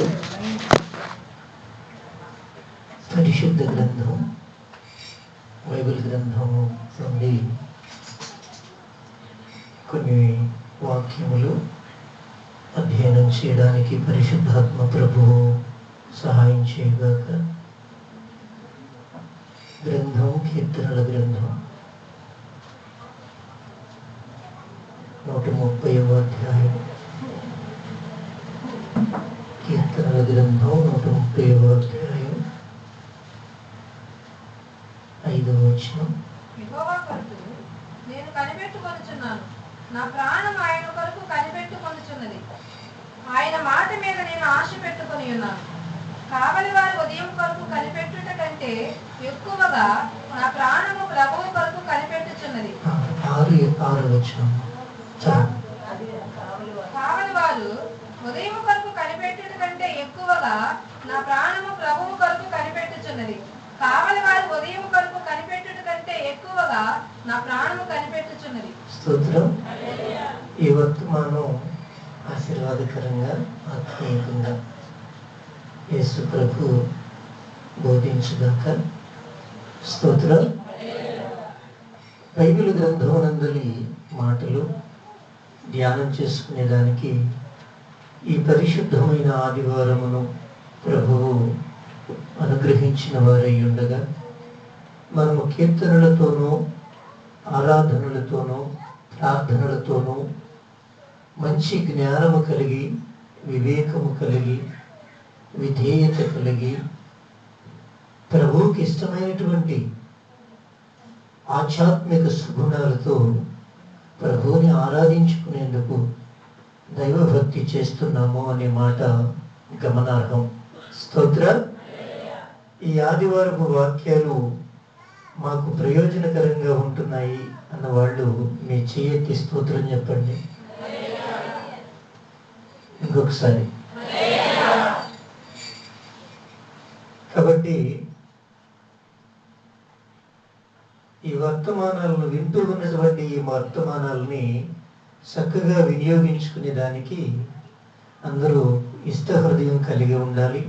వందనాలు పరిశుద్ధ గ్రంథం బైబిల్ గ్రంథం నుండి కొన్ని వాక్యములు అధ్యయనం చేయడానికి పరిశుద్ధాత్మ ప్రభువు సహాయం చేయగాక గ్రంథం కీర్తనల గ్రంథం నూట ముప్పై అధ్యాయం నేను కనిపెట్టుకొనుచున్నాను. నా ప్రాణం ఆయన కొరకు కనిపెట్టుకొనుచున్నది. ఆయన మాట మీద నేను ఆశ పెట్టుకొని ఉన్నాను. కావలి వారి ఉదయం కొరకు కనిపెట్టుట కంటే ఎక్కువగా నా ప్రాణము ప్రభువు కొరకు కనిపెట్టుచున్నది. కావలి వారు ఉదయం కొరకు కనిపెట్టుట కంటే ఎక్కువగా నా ప్రాణము ప్రభువు కొరకు కనిపెట్టుచున్నది. కావలి వారి ఉదయం కొరకు ఎక్కువగా నా ప్రాణము కనిపెట్టుచున్నది. స్తోత్రం. ఈ వర్తమానం ఆశీర్వాదకరంగా ఆత్మీయంగా యేసు ప్రభు బోధించుగాక. స్తోత్రం. బైబిల్ గ్రంథం మాటలు ధ్యానం చేసుకునేదానికి ఈ పరిశుద్ధమైన ఆదివారమును ప్రభువు అనుగ్రహించిన వారై ఉండగా మనము కీర్తనలతోనూ ఆరాధనలతోనూ ప్రార్థనలతోనూ మంచి జ్ఞానము కలిగి వివేకము కలిగి విధేయత కలిగి ప్రభువుకి ఇష్టమైనటువంటి ఆధ్యాత్మిక సుగుణాలతో ప్రభువుని ఆరాధించుకునేందుకు దైవభక్తి చేస్తున్నాము అనే మాట గమనార్హం. స్తోత్ర? ఈ ఆదివారపు వాక్యాలు మాకు ప్రయోజనకరంగా ఉంటున్నాయి అన్న వాళ్ళు మీ చేయెత్తి స్తోత్రం చెప్పండి. ఇంకొకసారి. కాబట్టి ఈ వర్తమానాలను వింటూ ఉన్నటువంటి ఈ వర్తమానాలని చక్కగా వినియోగించుకునే దానికి అందరూ ఇష్ట హృదయం కలిగి ఉండాలి.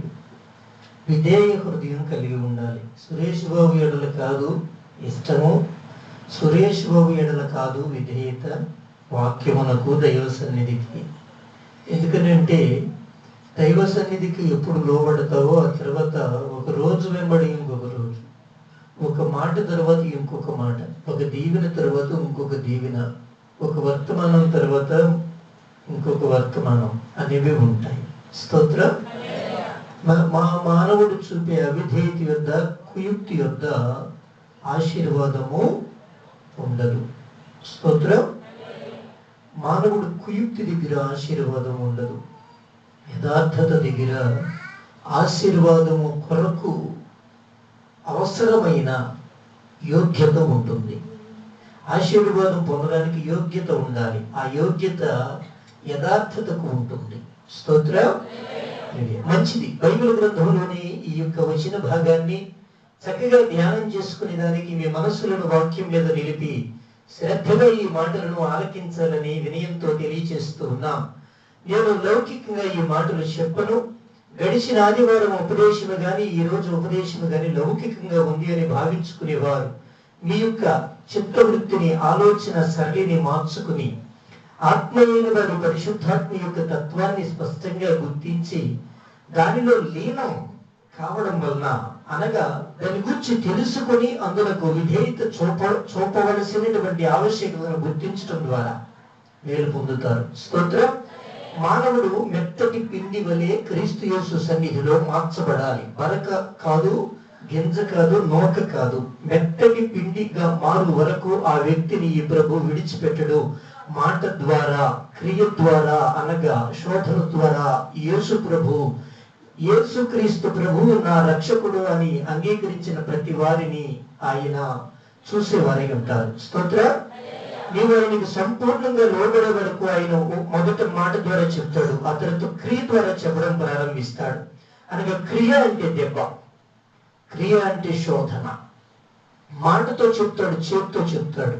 విధేయ హృదయం కలిగి ఉండాలి. సురేష్ బాబు ఎడల కాదు ఇష్టము. సురేష్ బాబు ఎడల కాదు విధేయత. వాక్యమునకు దైవ సన్నిధికి. ఎందుకనంటే దైవ సన్నిధికి ఎప్పుడు లోబడతావో ఆ తర్వాత ఒక రోజు వెంబడి ఇంకొక రోజు. ఒక మాట తర్వాత ఇంకొక మాట. ఒక దీవెన తర్వాత ఇంకొక దీవెన. ఒక వర్తమానం తర్వాత ఇంకొక వర్తమానం అనేవి ఉంటాయి. స్తోత్రం? మానవుడు చూపే అవిధేయత యొద్ద కుయుక్తి యొద్ద ఆశీర్వాదము ఉండదు. స్తోత్రం? మానవుడు కుయుక్తి దగ్గర ఆశీర్వాదం ఉండదు. యథార్థత దగ్గర ఆశీర్వాదము కొరకు అవసరమైన యోగ్యత ఉంటుంది. ఆశీర్వాదం పొందడానికి యోగ్యత ఉండాలి. ఆ యోగ్యత యథార్థతకు ఉంటుంది. స్తోత్రం? మంచిది. బైబిల్ గ్రంథంలోని ఈ యొక్క వచ్చిన భాగాన్ని చక్కగా ధ్యానం చేసుకునే దానికి మీ మనస్సులను వాక్యం మీద నిలిపి శ్రద్ధగా ఈ మాటలను ఆలకించాలని వినయంతో తెలియచేస్తూ ఉన్నాం. నేను లౌకికంగా ఈ మాటలు చెప్పను. గడిచిన ఆదివారం ఉపదేశము గాని ఈ రోజు ఉపదేశము గాని లౌకికంగా ఉంది అని భావించుకునేవారు. మీ యొక్క చిత్తవృత్తిని ఆలోచన సరళిని మార్చుకుని ఆత్మీయుల వారు పరిశుద్ధాత్మ యొక్క తత్వాన్ని స్పష్టంగా గుర్తించి దానిలో లీనం కావడం వలన అనగా దాని గురించి తెలుసుకొని అందులకు విధేయత చూప చూపవలసినటువంటి ఆవశ్యకతను గుర్తించడం ద్వారా మేలు పొందుతారు. స్తోత్రం. మానవుడు మెత్తటి పిండి వలె క్రీస్తు యేసు సన్నిధిలో మార్చబడాలి. బరక కాదు గింజ కాదు నోక కాదు. మెత్తటి పిండిగా మారు వరకు ఆ వ్యక్తిని ఈ ప్రభు విడిచిపెట్టడు. మాట ద్వారా క్రియ ద్వారా అనగా శోధన ద్వారా యేసు ప్రభు యేసుక్రీస్తు ప్రభువు నా రక్షకుడు అని అంగీకరించిన ప్రతి వారిని ఆయన చూసేవారై ఉంటారు. స్తోత్ర? నీవు ఆయనకు సంపూర్ణంగా లోబడే వరకు ఆయన మొదట మాట ద్వారా చెప్తాడు ఆ తర్వాత క్రియ ద్వారా చెప్పడం ప్రారంభిస్తాడు. అనగా క్రియ అంటే దెబ్బ క్రియ అంటే శోధన. మాటతో చెప్తాడు చేతితో చెప్తాడు.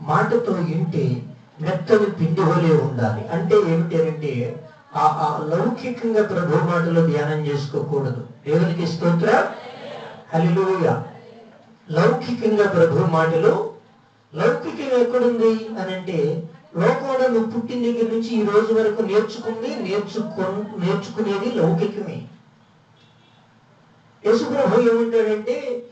మాటతో ఇంటి మెత్తని పిండి వలె ఉండాలి. అంటే ఏమిటి అంటే ఆ లౌకికంగా ప్రభు మాటలో ధ్యానం చేసుకోకూడదు. దేవునికి స్తోత్ర. హలిలోయ లౌకికంగా ప్రభు మాటలు లౌకికం ఎక్కడుంది అని అంటే లోకంలో నువ్వు పుట్టిన దగ్గర నుంచి ఈ రోజు వరకు నేర్చుకుంది నేర్చుకో నేర్చుకునేది లౌకికమే. యేసుప్రభు ఏముంటాడంటే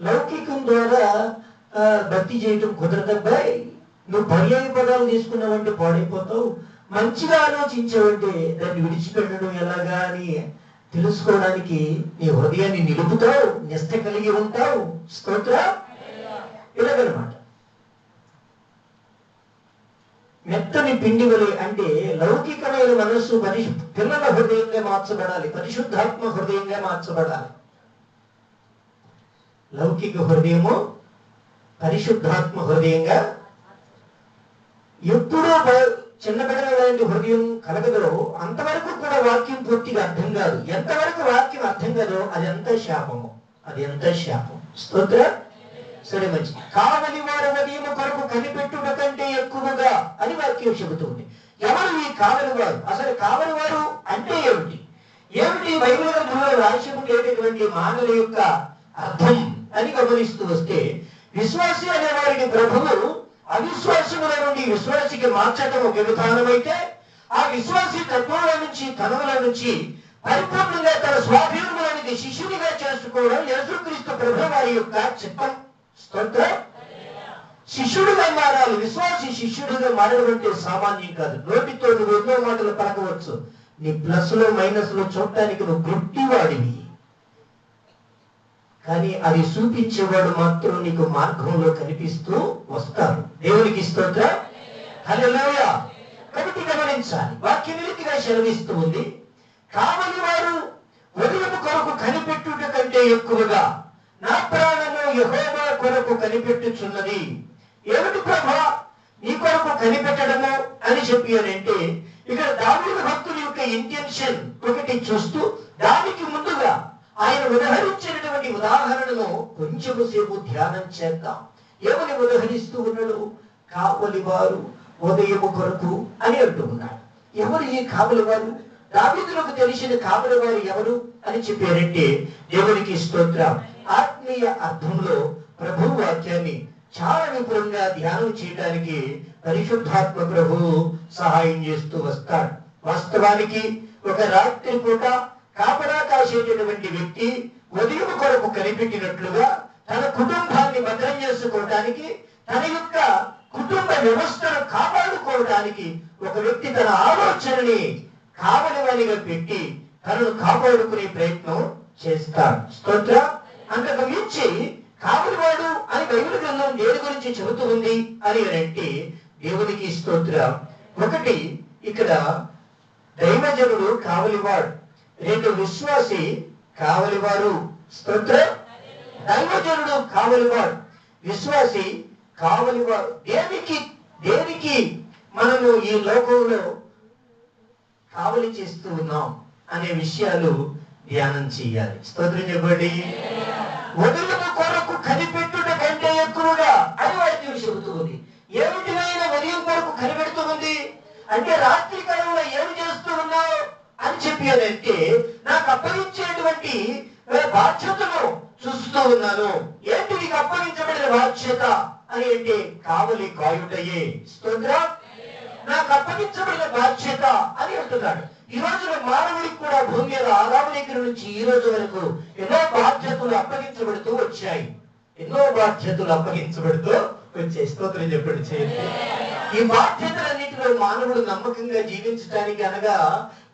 లౌకికం ద్వారా ఆ, భక్తి చేయటం కుదరదబ్బాయి. నువ్వు పర్యాయ పదాలు తీసుకున్నావంటే పాడైపోతావు. మంచిగా ఆలోచించావంటే దాన్ని విడిచిపెట్టడం ఎలాగా అని తెలుసుకోవడానికి నీ హృదయాన్ని నిలుపుతావు నిష్ట కలిగి ఉంటావు. స్తోత్ర. ఇలాగనమాట. మెత్తని పిండి వలె అంటే లౌకికమైన మనస్సు పరిశు పిల్లల హృదయంగా మార్చబడాలి పరిశుద్ధాత్మ హృదయంగా మార్చబడాలి. లౌకిక హృదయము పరిశుద్ధాత్మ హృదయంగా ఎప్పుడూ చిన్న బిడ్డల హృదయం కలగదో. అంతవరకు కూడా వాక్యం పూర్తిగా అర్థం కాదు. ఎంతవరకు వాక్యం అర్థం కాదో అది ఎంత శాపము. అది ఎంత శాపం. స్తోత్ర? సరే మంచి కావలి వారి ఉదయం కొరకు కనిపెట్టుట కంటే ఎక్కువగా అని వాక్యం చెబుతుంది ఎవరు ఈ కావలి వారు? అసలు కావలి వారు అంటే ఏమిటి? ఏమిటి? బైబిల్ గ్రంథంలో రాసి ఉండేటటువంటి మానవుల యొక్క అర్థం అని గమనిస్తూ వస్తే విశ్వాసి అనే వారిని ప్రభువు అవిశ్వాసముల నుండి విశ్వాసికి మార్చటం ఒక విధానమైతే ఆ విశ్వాసి తత్వాల నుంచి కనుమల నుంచి పరిపూర్ణంగా తన స్వాధీనములనికి శిష్యునిగా చేసుకోవడం యేసుక్రీస్తు ప్రభు వారి యొక్క చిత్తం. స్తోత్రం? శిష్యుడుగా మారాలి విశ్వాసి శిష్యుడిగా మారడం అంటే సామాన్యం కాదు. నోటితో నువ్వు ఎన్నో మాటలు పలకవచ్చు. నీ ప్లస్లో మైనస్లో చూడటానికి నువ్వు గుట్టివాడివి. కానీ అది చూపించేవాడు మాత్రం నీకు మార్గంలో కనిపిస్తూ వస్తారు దేవునికి స్తోత్ర. హల్లెలూయా. కాబట్టి గమనించాలి. వాక్యం రీతిగా సెలవిస్తూ ఉంది. కావలి వారు ఉదయం కొరకు కనిపెట్టుట కంటే ఎక్కువగా నా ప్రాణము యెహోవా కొరకు కనిపెట్టుచున్నది. ఏమిటి ప్రభా? నీ కొరకు కనిపెట్టడము అని చెప్పి అని అంటే ఇక్కడ దావీదు భక్తుల యొక్క ఇంటెన్షన్ ఒకటి చూస్తూ దానికి ముందుగా ఆయన ఉదహరించినటువంటి ఉదాహరణను కొంచెము సేపు ధ్యానం చేద్దాం. ఏమని ఉదహరిస్తూ ఉన్నాడు కావలి వారు ఉదయము కొరకు అని అంటూ ఉన్నాడు. ఎవరు ఈ కావలి వారు? దావీదులకు తెలిసిన కావలి వారు ఎవరు అని చెప్పారంటే దేవునికి స్తోత్రం. ఆత్మీయ అర్థంలో ప్రభు వాక్యాన్ని చాలా విపులంగా ధ్యానం చేయడానికి పరిశుద్ధాత్మ ప్రభు సహాయం చేస్తూ వస్తాడు. వాస్తవానికి ఒక రాత్రి పూట కాపలా కాసేటటువంటి వ్యక్తి ఉదయం కొరకు కనిపెట్టినట్లుగా తన కుటుంబాన్ని భద్రం చేసుకోవడానికి తన యొక్క కుటుంబ వ్యవస్థను కాపాడుకోవడానికి ఒక వ్యక్తి తన ఆలోచనని కావలివానిగా పెట్టి తనను కాపాడుకునే ప్రయత్నం చేస్తాడు. స్తోత్ర. అంతకు మించి కావలివాడు అని బైబిల్ గ్రంథం దేని గురించి చెబుతూ ఉంది అని అంటే దేవునికి స్తోత్ర. ఒకటి ఇక్కడ దైవజనుడు కావలివాడు రెండు విశ్వాసి కావలివారు. స్తోత్రం. దైవజనుడు కావలివాడు. విశ్వాసి కావలివారు. దేనికి? దేనికి మనము ఈ లోకంలో కావలి చేస్తూ ఉన్నాం అనే విషయాలు ధ్యానం చేయాలి. స్తోత్రం చెప్పండి. ఉదయం కొరకు కనిపెట్టుట కంటే ఎక్కువగా అని వాడికి చెబుతూ ఉంది. ఏమిటి ఉదయం కొరకు కనిపెడుతూ ఉంది? అంటే రాత్రి కాలంలో ఏమి చేస్తూ ఉన్నావు అని చెప్పి అని అంటే నాకు అప్పగించేటువంటి బాధ్యతను చూస్తూ ఉన్నాను. ఏంటి నీకు అప్పగించబడిన బాధ్యత? అని అంటే కావలి కాయుటయే. స్తోత్ర? నాకు అప్పగించబడిన బాధ్యత అని అంటున్నాడు. ఈ రోజున మానవుడికి కూడా భూమి మీద ఆదాము దగ్గర నుంచి ఈ రోజు వరకు ఎన్నో బాధ్యతలు అప్పగించబడుతూ వచ్చాయి. ఎన్నో బాధ్యతలు అప్పగించబడుతూ వచ్చాయి. స్తోత్రం చెప్పండి చేయండి. ఈ బాధ్యతలన్నింటిలో మానవుడు నమ్మకంగా జీవించడానికి అనగా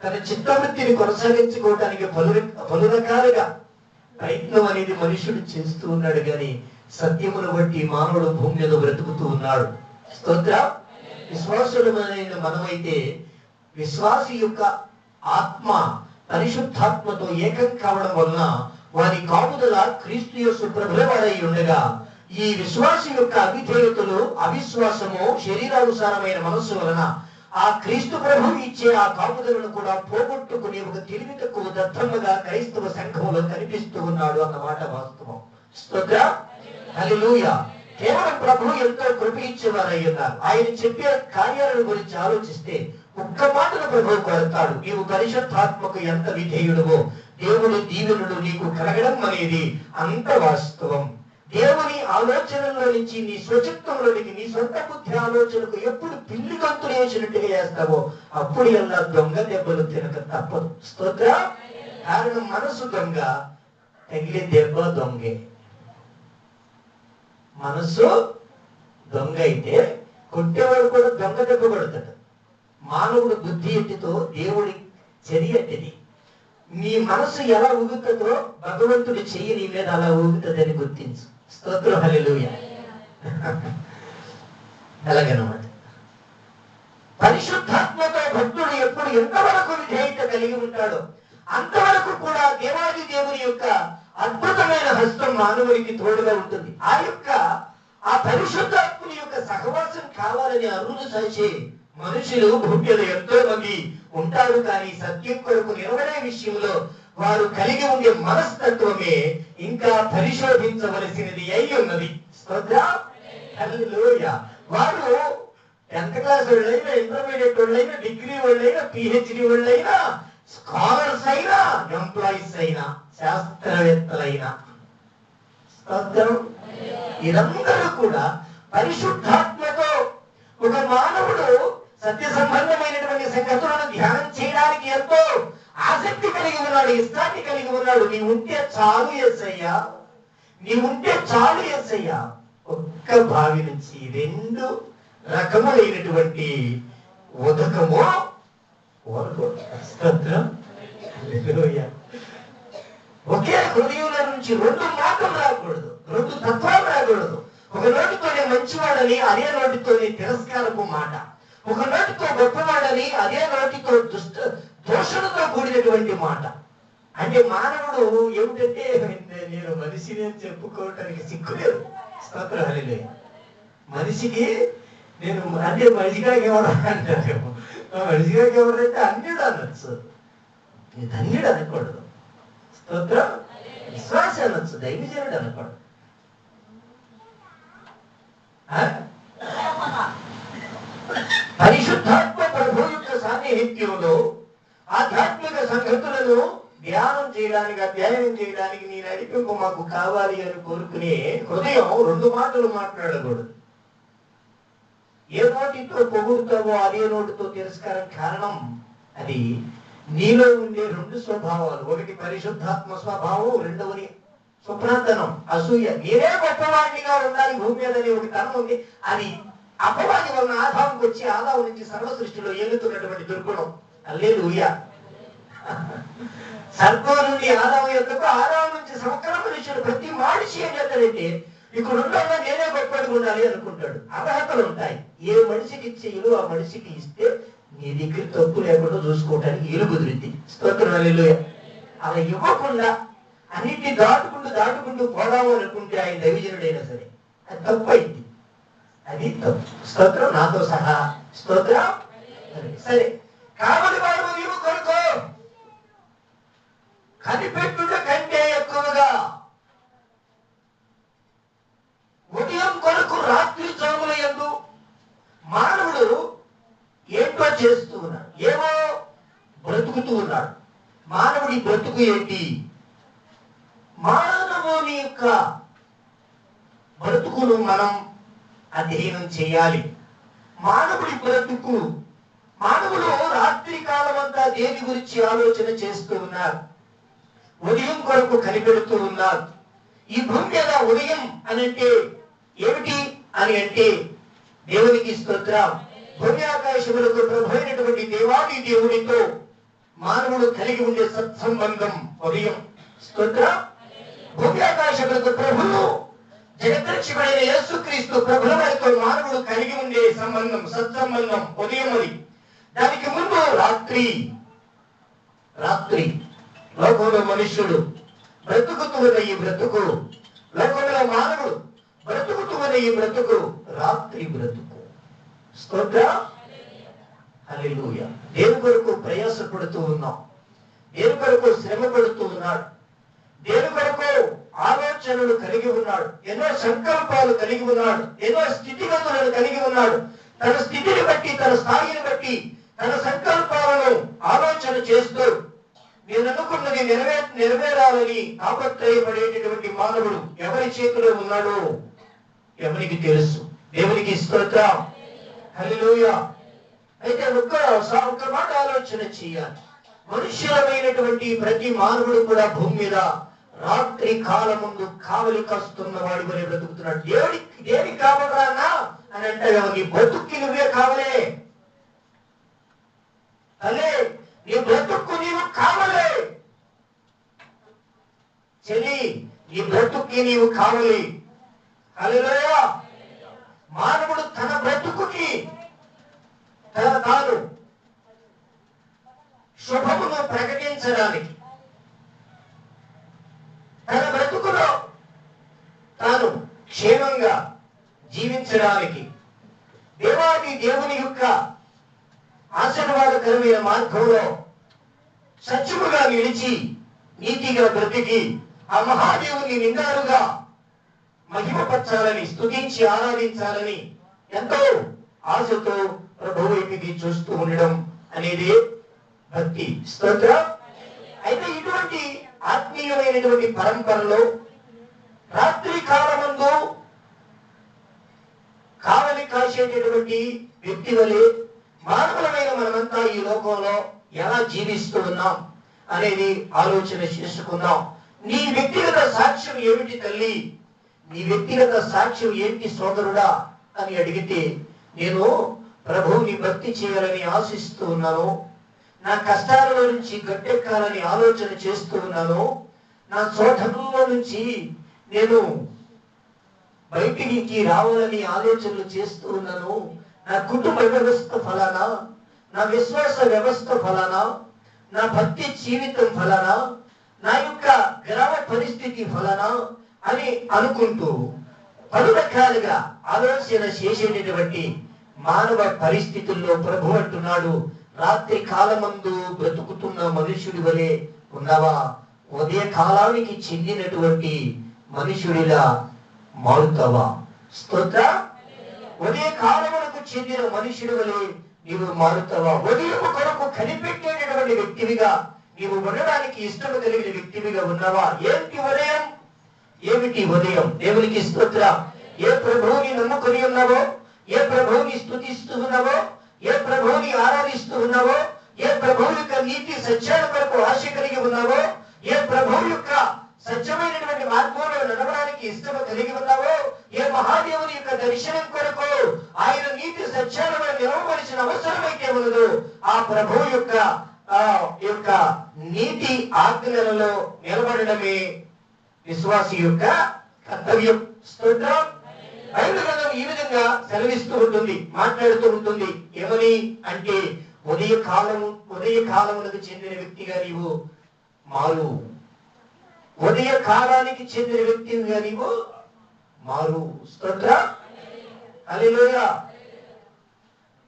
తన చిత్తవృత్తిని కొనసాగించుకోవటానికి పలు పలు రకాలుగా ప్రయత్నం అనేది మనుషుడు చేస్తూ ఉన్నాడు కానీ సత్యమును బట్టి మానవుడు భూమి మీద బ్రతుకుతూ ఉన్నాడు. స్తోత్ర? విశ్వాసులమైన మనమైతే విశ్వాసి యొక్క ఆత్మ పరిశుద్ధాత్మతో ఏకం కావడం వలన వారి కాపుదల క్రీస్తు యొక్క ప్రభులవాడై ఉండగా ఈ విశ్వాసం యొక్క అవిధేయతలు అవిశ్వాసము శరీరానుసారమైన మనస్సు వలన ఆ క్రీస్తు ప్రభు ఇచ్చే ఆ కాపుదలను కూడా పోగొట్టుకునే ఒక తెలివి తక్కువ క్రైస్తవ సంఘంలో కనిపిస్తూ ఉన్నాడు అన్నమాట వాస్తవం. స్తోత్ర? హల్లెలూయా. కేవలం ప్రభు ఎంతో కృప ఇచ్చేవారై ఉన్నారు. ఆయన చెప్పే కార్యాలను గురించి ఆలోచిస్తే ఒక్క మాటను ప్రభు కొడతాడు. నీవు పరిశుద్ధాత్మకు ఎంత విధేయుడువో దేవుని దీవెనుడు నీకు కలగడం అనేది అంత వాస్తవం. దేవుని ఆలోచనలో నుంచి నీ స్వచిత్వంలోనికి నీ సొంత బుద్ధి ఆలోచనకు ఎప్పుడు పిల్లి గంతులు వేసినట్టుగా చేస్తావో అప్పుడు ఎలా దొంగ దెబ్బలు తినక తప్పదు. స్తోత్ర? కారణం మనసు దొంగ తగిలే దెబ్బ దొంగే. మనసు దొంగ అయితే కొట్టేవాడు కూడా దొంగ దెబ్బ కొడతాడు. మానవుడు బుద్ధి ఎట్టితో దేవుడి చర్య ఎట్టిది నీ మనసు ఎలా ఊగుతుందో భగవంతుడి చెయ్యి నీ మీద అలా ఊగుతుందని గుర్తించు. స్తోత్రం హలిలుయ అలాగనమాట. పరిశుద్ధాత్మతో భక్తుడు ఎప్పుడు ఎంతవరకు విధేయత కలిగి ఉంటాడో అంతవరకు కూడా దేవాది దేవుని యొక్క అద్భుతమైన హస్తం మానవుడికి తోడుగా ఉంటుంది. ఆ యొక్క ఆ పరిశుద్ధాత్ముని యొక్క సహవాసం కావాలని అరుణు సహచే మనుషులు భూమి మీద ఎంతో మంది ఉంటారు కానీ సత్యం కొరకు నిలబడే విషయంలో వారు కలిగి ఉండే మనస్తత్వమే ఇంకా పరిశోధించవలసినది అయి ఉన్నది. వారు టెన్త్ క్లాస్ వాళ్ళైనా ఇంటర్మీడియట్ వాళ్ళైనా డిగ్రీ వాళ్ళైనా పిహెచ్డి వాళ్ళైనా స్కాలర్స్ అయినా ఎంప్లాయీస్ అయినా శాస్త్రవేత్తలైనా. ఇదందరూ కూడా పరిశుద్ధాత్మతో ఒక మానవుడు సత్య సంబంధమైనటువంటి సంగతులను ధ్యానం చేయడానికి ఎంతో ఆసక్తి కలిగి ఉన్నాడు ఇష్టాన్ని కలిగి ఉన్నాడు. నీ ఉంటే చాలు ఎస్సయ్యా నీ ఉంటే చాలు ఎస్సయ్యా ఒక్క బావి నుంచి రెండు రకములైనటువంటి ఉదకము ఒకే హృదయంలో నుంచి రెండు మాటలు రాకూడదు రెండు తత్వాలు రాకూడదు. ఒక నోటితోనే మంచివాడని అదే నోటితోనే తిరస్కారపు మాట. ఒక నోటితో గొప్పవాడని అదే నోటితో దుష్ట దోషణతో కూడినటువంటి మాట. అంటే మానవుడు ఏమిటంటే నేను మనిషిని అని చెప్పుకోవటానికి సిగ్గులేదు. స్తోత్రం హల్లెలూయా. మనిషికి నేను అంటే మనిషిగా ఎవరు అంటారేమో మనిషిగా ఎవరైతే అన్యుడు అనొచ్చు. ధన్యుడు అనకూడదు. స్తోత్రం. విశ్వాస అనొచ్చు. దైవజనుడు అనకూడదు. ఆ? పరిశుద్ధాత్మ ప్రభు సాన్నిహిత్యంలో ఆధ్యాత్మిక సంగతులను ధ్యానం చేయడానికి అధ్యయనం చేయడానికి నీ నడిపింపు మాకు కావాలి అని కోరుకునే హృదయం రెండు మాటలు మాట్లాడకూడదు. ఏ నోటితో పొగుడుతావో అదే నోటితో తిరస్కారం కారణం అది నీలో ఉండే రెండు స్వభావాలు. ఒకటి పరిశుద్ధాత్మ స్వభావం రెండవది స్వప్నాతనం అసూయ. నేనే గొప్పవాడినిగా ఉండాలి భూమి మీద ఒకటి తనం ఉంది. అది అపవాది వలన ఆదాముకు వచ్చి ఆదాము నుంచి సర్వ సృష్టిలో ఏలుతున్నటువంటి దుర్గుణం. అల్లేలుయ్యా సర్పం నుండి ఆదాము యొక్కకు ఆదాము నుంచి సమగ్ర మనుషుడు ప్రతి మనిషి ఏం చేస్తాడంటే ఇక్కడ ఉండగా నేనే గొప్పగా ఉండాలి అనుకుంటాడు. అర్హతలు ఉంటాయి. ఏ మనిషికి ఇచ్చే ఇల్లు ఆ మనిషికి ఇస్తే నీ దగ్గర తప్పు లేకుండా చూసుకోవటానికి ఇల్లు కుదిరింది. స్తోత్రం. హల్లెలూయా. అలా ఇవ్వకుండా అన్నిటిని దాటుకుంటూ దాటుకుంటూ పోదాము అనుకుంటే ఆయన దైవజనుడైనా సరే అది తప్పు అయింది. అది స్తోత్రం నాతో సహా. స్తోత్రం? సరే. కాబట్టి వాడు నీవు కొడుకో. కనిపెట్టుట కంటే ఎక్కువగా. ఉదయం కొరకు రాత్రి జాముల ఎందు మానవుడు ఏంటో చేస్తూ ఉన్నాడు. ఏమో? బ్రతుకుతూ ఉన్నాడు. మానవుడి బ్రతుకు ఏంటి? మానవుని యొక్క బ్రతుకును మనం అధ్యయనం చేయాలి. మానవుడి బ్రతుకు మానవుడు రాత్రి కాలం అంతా దేని గురించి ఆలోచన చేస్తూ ఉన్నారు? ఉదయం కొరకు కనిపెడుతూ ఉన్నారు. ఈ భూమి మీద ఉదయం అని అంటే ఏమిటి అని అంటే దేవునికి స్తోత్ర. భూమి ఆకాశములకు ప్రభు అయినటువంటి దేవాది దేవుడితో మానవుడు కలిగి ఉండే సత్సంబంధం ఉదయం. స్తోత్ర? భూమి ఆకాశములకు ప్రభువు జగద్రక్షకుడైన యేసుక్రీస్తు ప్రభుల వారితో మానవుడు కలిగి ఉండే సంబంధం సత్సంబంధం ఉదయం అది. దానికి ముందు రాత్రి. రాత్రి. లోకంలో మనుష్యుడు బ్రతుకుతూ ఉన్న ఈ బ్రతుకు లోకంలో మానవుడు బ్రతుకుతూ ఉన్న ఈ బ్రతుకు రాత్రి బ్రతుకు. స్తోత్ర? హల్లెలూయా. దేని కొరకు ప్రయాసపడుతూ ఉన్నాం? దేని కొరకు శ్రమ పడుతూ ఉన్నాడు దేని కొరకు ఆలోచనలు కలిగి ఉన్నాడు ఎన్నో సంకల్పాలు కలిగి ఉన్నాడు ఎన్నో స్థితిగతులను కలిగి ఉన్నాడు. తన స్థితిని బట్టి తన స్థాయిని బట్టి తన సంకల్పాలను ఆలోచన చేస్తూ నేను అనుకున్నది నెరవే నెరవేరాలని తాపత్రయపడేటటువంటి మానవుడు ఎవరి చేతిలో ఉన్నాడో ఎవరికి తెలుసు. దేవునికి స్తోత్రం. హల్లెలూయా. అయితే ఒక్క సా- ఒక్క మాట ఆలోచన చేయాలి. మనుష్యులమైనటువంటి ప్రతి మానవుడు కూడా భూమి మీద రాత్రి కాలం ముందు కావలి కాస్తున్న వాడి వరే బ్రతుకుతున్నాడు. దేవుడి దేనికి కావలరానా అని అంటే నీ బ్రతుక్కి నువ్వే కావలే. అలే నీ బ్రతుక్కు నీవు కావలే. చెల్లి నీ బ్రతుక్కి నీవు కావలి. హల్లెలూయా. మానవుడు తన బ్రతుకుకి తన తాను శుభమును ప్రకటించడానికి తన బ్రతుకులో తాను క్షేమంగా జీవించడానికి దేవాది దేవుని యొక్క ఆశీర్వాదకరమైన మార్గంలో సత్యముగా నిలిచి నీతిగా బ్రతికి ఆ మహాదేవుని నిండారుగా మహిమపరచాలని స్థుతించి ఆరాధించాలని ఎంతో ఆశతో ప్రభు వైపుకి చూస్తూ ఉండడం అనేది భక్తి స్తోత్రం. అయితే ఇటువంటి ఆత్మీయమైనటువంటి పరంపరలో రాత్రి కాలమందు కావలి కాసేటటువంటి వ్యక్తి వలె మానవులమైన మనమంతా ఈ లోకంలో ఎలా జీవిస్తూ ఉన్నాం అనేది ఆలోచన చేసుకుందాం. నీ వ్యక్తిగత సాక్ష్యం ఏమిటి తల్లి? నీ వ్యక్తిగత సాక్ష్యం ఏంటి సోదరుడా అని అడిగితే నేను ప్రభువుని భక్తి చేయాలని ఆశిస్తూ ఉన్నాను. నా కష్టాలలో నుంచి గట్టెక్కాలని ఆలోచన చేస్తూ ఉన్నాను. నా శోధనలో నుంచి నేను బయటికి రావాలని ఆలోచనలు చేస్తూ ఉన్నాను. నా కుటుంబ వ్యవస్థ ఫలానా? నా విశ్వాస వ్యవస్థ ఫలానా? నా భక్తి జీవితం ఫలానా? నా యొక్క గ్రామ పరిస్థితి ఫలానా అని అనుకుంటూ పలు రకాలుగా ఆలోచన చేసేటటువంటి మానవ పరిస్థితుల్లో ప్రభు అంటున్నాడు. రాత్రి కాలమందు బ్రతుకుతున్న మనుషుడి వలె ఉన్నావా? ఉదయ కాలానికి చెందినటువంటి మనుషుడిలా మారుతావా? స్తోత్ర? ఉదయ కాలములకు చెందిన మనుషుడి వలె నీవు మారుతావా? ఉదయం కొరకు కనిపెట్టేటటువంటి వ్యక్తివిగా నీవు ఉండడానికి ఇష్టం కలిగిన వ్యక్తివిగా ఉన్నావా? ఏంటి ఉదయం? ఏమిటి ఉదయం? దేవునికి స్తోత్ర. ఏ ప్రభువుని నమ్ముకొని ఉన్నావో? ఏ ప్రభువుని స్తుతిస్తూ ఉన్నావో? ఏ ప్రభువుని ఆరాధిస్తూ ఉన్నావో ఏ ప్రభువు యొక్క నీతి సత్యాల కొరకు ఆశ కలిగి ఉన్నావో ఏ ప్రభువు యొక్క సత్యమైనటువంటి మార్గంలో నడవడానికి ఇష్టము కలిగి ఉన్నావో ఏ మహాదేవుని యొక్క దర్శనం కొరకు ఆయన నీతి సత్యాలను నిలవవలసిన అయితే ఉన్నదో ఆ ప్రభువు యొక్క ఆ యొక్క నీతి ఆజ్ఞలలో నిలబడడమే విశ్వాసి యొక్క కర్తవ్యం. స్తోత్రం. బైబిల్ గ్రంథం ఈ విధంగా సెలవిస్తూ ఉంటుంది మాట్లాడుతూ ఉంటుంది. ఏమని అంటే ఉదయ కాలము ఉదయ కాలములకు చెందిన వ్యక్తిగా నీవు మారు. ఉదయ కాలానికి చెందిన వ్యక్తిగా నీవు మారు. స్తోత్ర. హల్లెలూయా.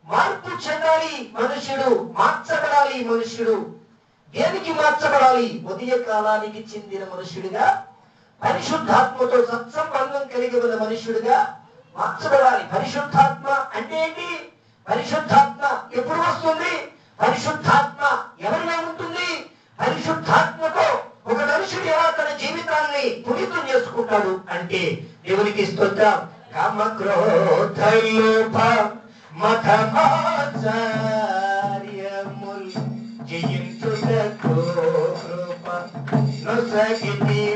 మార్పు చెందాలి మనుషుడు మార్చబడాలి మనుషుడు. దేనికి మార్చబడాలి? ఉదయ కాలానికి చెందిన మనుషుడిగా పరిశుద్ధాత్మతో సత్సంబంధం కలిగి ఉన్న మనుషుడిగా మార్చబడాలి. పరిశుద్ధాత్మ అంటే ఏంటి? పరిశుద్ధాత్మ ఎప్పుడు వస్తుంది? పరిశుద్ధాత్మ ఎవరిలో ఉంటుంది? పరిశుద్ధాత్మతో ఒక మనుషుడు ఎలా తన జీవితాన్ని పునీతం చేసుకుంటాడు అంటే దేవునికి స్తోత్రం. కామ క్రోధ లోభ మఠమాచార్యముల్ జయించుటకు కృప నొసగితే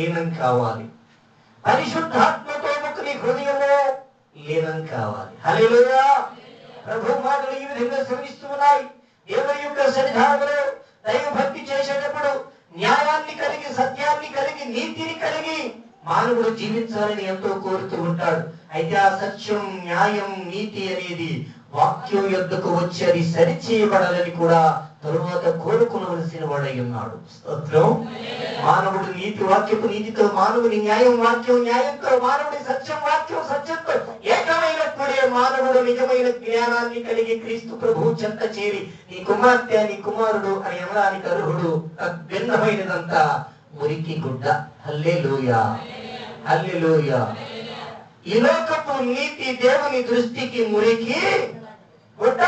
లీనం కావాలి. పరిశుద్ధాత్మతో నీ హృదయంలో లీనం కావాలి. హలేలుగా ప్రభు మాటలు ఈ విధంగా శ్రమిస్తూ ఉన్నాయి దేవుని యొక్క సన్నిధానంలో దైవ భక్తి చేసేటప్పుడు న్యాయాన్ని కలిగి సత్యాన్ని కలిగి నీతిని కలిగి మానవుడు జీవించాలని ఎంతో కోరుతూ ఉంటాడు. అయితే ఆ సత్యం న్యాయం నీతి అనేది వాక్యం యొద్దకు వచ్చి అది సరిచేయబడాలని కూడా తరువాత కోరుకునవలసిన వాడై ఉన్నాడు. స్తోత్రం. మానవుడు నీతి వాక్యపు నీతితో మానవుని న్యాయం వాక్యం న్యాయంతో మానవుడి సత్యం వాక్యం సత్యంతో ఏకమైనప్పుడే మానవుడు నిజమైన జ్ఞానాన్ని కలిగి క్రీస్తు ప్రభు చెంత చేరి నీ కుమార్తె నీ కుమారుడు అని అనడానికి అర్హుడు. భిన్నమైనదంతా మురికి గుడ్డ. హల్లే హల్లెలూయా. ఈ లోకపు నీతి దేవుని దృష్టికి మురికి గుడ్డ.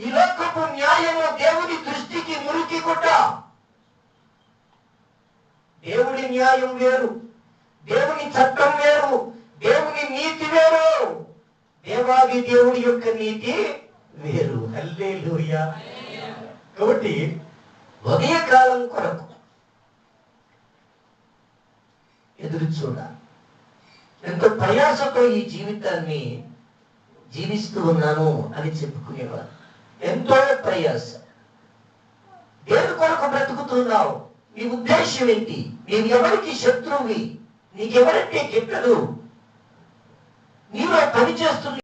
ఈ లోకపు న్యాయము దేవుని దృష్టికి మురికి గుడ్డ దేవుడి న్యాయం వేరు దేవుని చట్టం వేరు దేవుని నీతి వేరు. దేవాది దేవుడి యొక్క నీతి వేరు. హల్లెలూయా. కాబట్టి ఉదయకాలం కొరకు ఎదురు చూడాలి. ఎంతో ప్రయాసతో ఈ జీవితాన్ని జీవిస్తూ ఉన్నాను అని చెప్పుకునేవారు. ఎంతో ప్రయాస. దేని కొరకు బ్రతుకుతున్నావు? నీ ఉద్దేశం ఏంటి? నీవు ఎవరికి శత్రువి? నీకెవరంటే గిట్టదు నీలో పని చేస్తున్న